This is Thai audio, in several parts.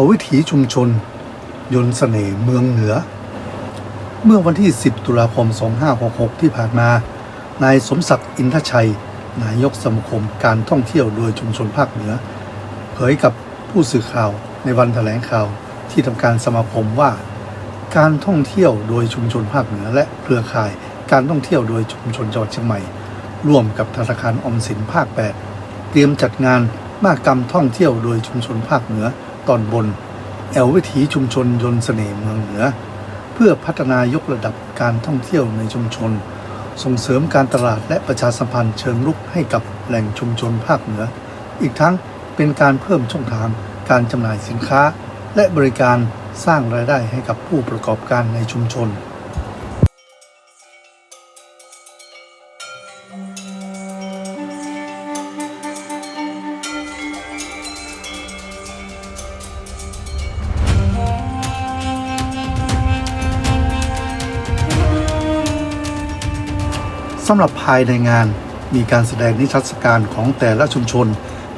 ววิถีชุมชน ยนต์เสน่ห์เมืองเหนือ เมื่อวันที่ 10 ตุลาคม 2566 ที่ผ่านมา นายสมศักดิ์อินทชัย นายกสมาคมการท่องเที่ยวโดยชุมชนภาคเหนือ เผยกับผู้สื่อข่าวในวันแถลงข่าวที่ทำการสมาคมว่า การท่องเที่ยวโดยชุมชนภาคเหนือ และเครือข่ายการท่องเที่ยวโดยชุมชนจังหวัดเชียงใหม่ ร่วมกับธนาคารอมสินภาค 8 เตรียมจัดงานมหกรรมท่องเที่ยวโดยชุมชนภาคเหนือ ตอนบน แอววิถีชุมชนยนต์เสน่ห์เมืองเหนือ เพื่อพัฒนายกระดับการท่องเที่ยวในชุมชน ส่งเสริมการตลาดและประชาสัมพันธ์เชิงรุกให้กับแหล่งชุมชนภาคเหนือ อีกทั้งเป็นการเพิ่มช่องทางการจำหน่ายสินค้า และบริการสร้างรายได้ให้กับผู้ประกอบการในชุมชน สำหรับภายในงานมีการแสดงนิทรรศการของแต่ละชุมชน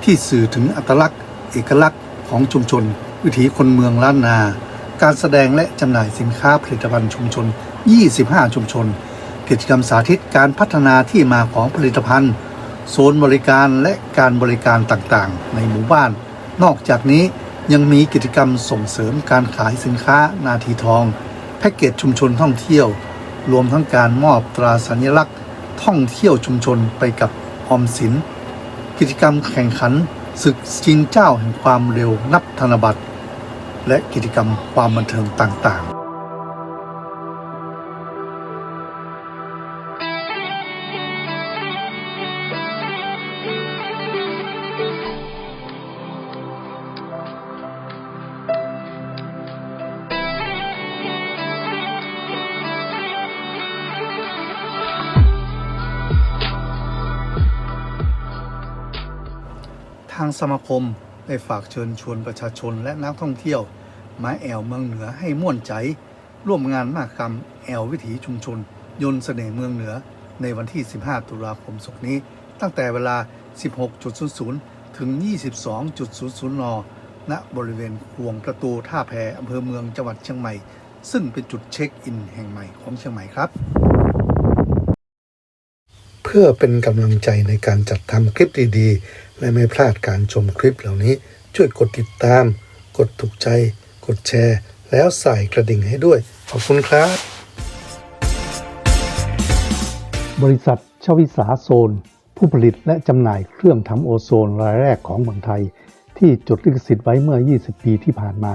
ที่สื่อถึงอัตลักษณ์ เอกลักษณ์ของชุมชน วิถีคนเมืองล้านนา การแสดงและจำหน่ายสินค้าผลิตภัณฑ์ชุมชน 25 ชุมชน กิจกรรมสาธิตการพัฒนาที่มาของผลิตภัณฑ์ โซนบริการและการบริการต่างๆ ในหมู่บ้าน นอกจากนี้ยังมีกิจกรรมส่งเสริมการขายสินค้านาทีทอง แพ็กเกจชุมชนท่องเที่ยว รวมทั้งการมอบตราสัญลักษณ์ ท่องเที่ยวชุมชนไปกับออมสิน กิจกรรมแข่งขันศึกชิงเจ้าแห่งความเร็วนับธนบัตร และกิจกรรมความบันเทิงต่างๆางสมาคมได้ฝากเชิญชวนประชาชนและนักท่องเที่ยวมาแอวเมืองเหนือให้ม่วนใจ ร่วมงานมหกรรมแอววิถีชุมชน ยนต์เสน่ห์เมืองเหนือ ในวันที่ 15 ตุลาคมศกนี้ ตั้งแต่เวลา 16.00 ถึง 22.00 น ณ บริเวณควงประตูท่าแพอำเภอเมืองจังหวัดเชียงใหม่ ซึ่งเป็นจุดเช็คอินแห่งใหม่ของเชียงใหม่ครับ เพื่อเป็นกำลังใจในการจัดทำคลิปดีๆ และไม่พลาดการชมคลิปเหล่านี้ ช่วยกดติดตาม กดถูกใจ กดแชร์ แล้วใส่กระดิ่งให้ด้วย ขอบคุณครับ บริษัทชวิสาโซน ผู้ผลิตและจำหน่ายเครื่องทำโอโซนรายแรกของเมืองไทย ที่จดลิขสิทธิ์ไว้เมื่อ 20 ปีที่ผ่านมา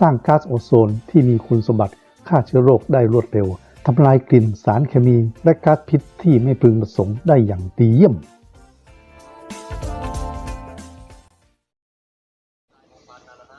สร้างก๊าซโอโซนที่มีคุณสมบัติฆ่าเชื้อโรคได้รวดเร็วทำลายกลิ่นสารเคมีและก๊าซพิษที่ไม่พึงประสงค์ได้อย่างดีเยี่ยม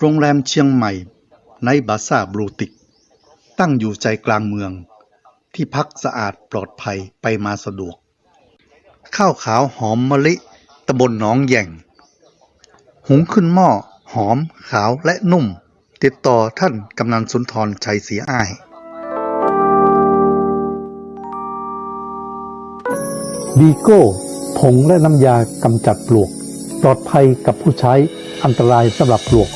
โรงแรมเชียงใหม่ในบาซ่าบรูติก ตั้งอยู่ใจกลางเมือง ที่พักสะอาดปลอดภัยไปมาสะดวก ข้าวขาวหอมมะลิตำบลหนองแย่ง หุงขึ้นหม้อหอมขาวและนุ่ม ติดต่อท่านกำนันสุนทรชัยศรีอ้ายวีโก้ผงและน้ำยากำจัดปลวก ปลอดภัยกับผู้ใช้อันตรายสำหรับปลวก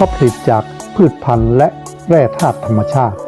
ราะผลิตจากพืชพันธุ์และแร่ธาตุธรรมชาติ